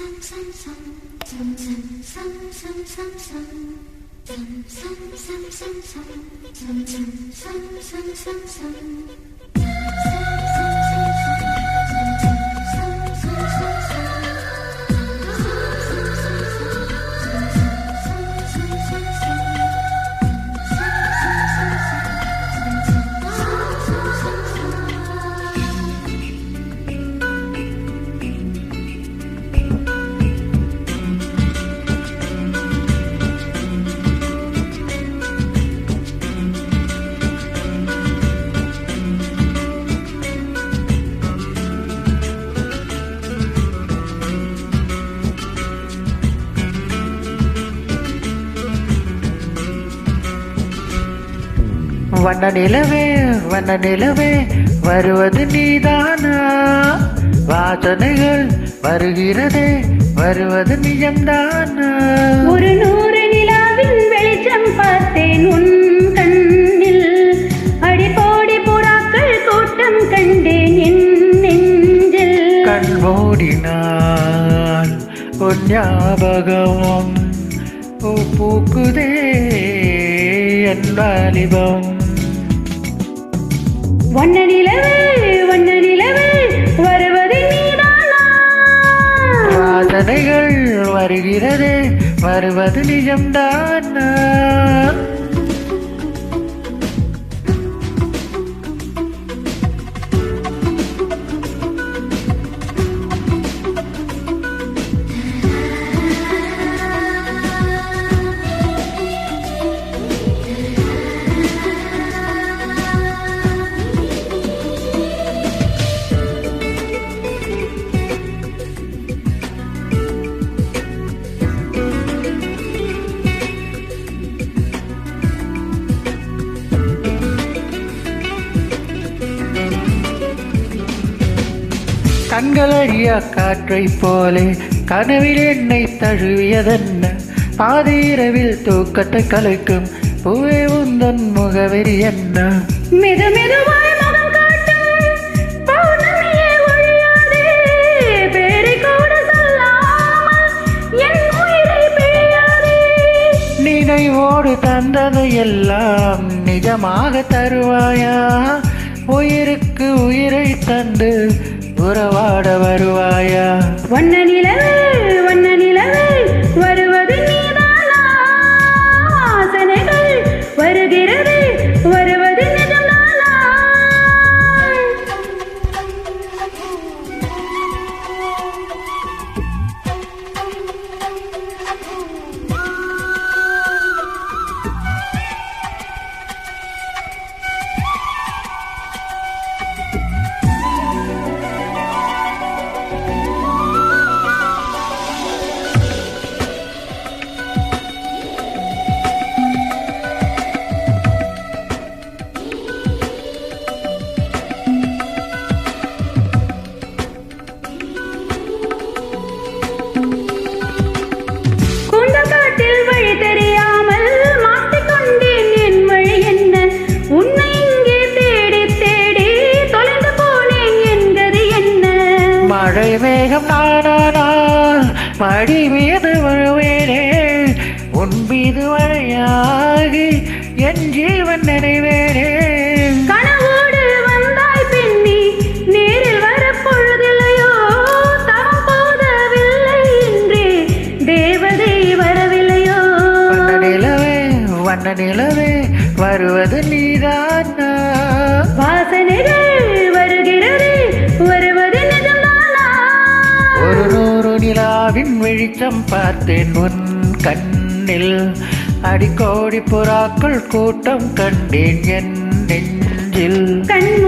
sun sun sun sun வண்ண நிலவே வண்ண நிலவே வருவது நீதானா? வாசனைகள் வருகிறதே வருவது நிஜம்தானா? ஒரு நூறு நிலாவின் வெளிச்சம் பார்த்தேன் உன் கண்ணில். அடிப்போடி புறாக்கள் கூட்டம் கண்டேன் என் நெஞ்சில். கண் மூடினால் உன் பூக்குதே என் வாலிபம். வண்ண நிலவே வண்ண நிலவே வருவது நீதானா? வாசனைகள் வருகிறதே வருவது நிஜம்தானா? கண்களறியா காற்றைப் போலே கனவில் என்னை தழுவியதென்ன? பாதிரவில் தூக்கத்தை கலைக்கும் பூவே உந்தன் முகவெறி என்ன? மெது நினைவோடு தந்தது எல்லாம் நிஜமாக தருவாயா? உயிருக்கு உயிரை தந்து உறவாட வரும் மழை மேகம் நானானால் மடி மீது வருவேனே உன் மீது மழையாகி என் ஜீவன் நினைவேனே. வண்ண நிலவே வருவது நீதானா? வாசனைகள் ஒரு நூறு நிலாவின் வெளிச்சம் பார்த்தேன் உன் கண்ணில். அடிக்கோடி புறாக்கள் கூட்டம் கண்டேன் என் நெஞ்சில். கண்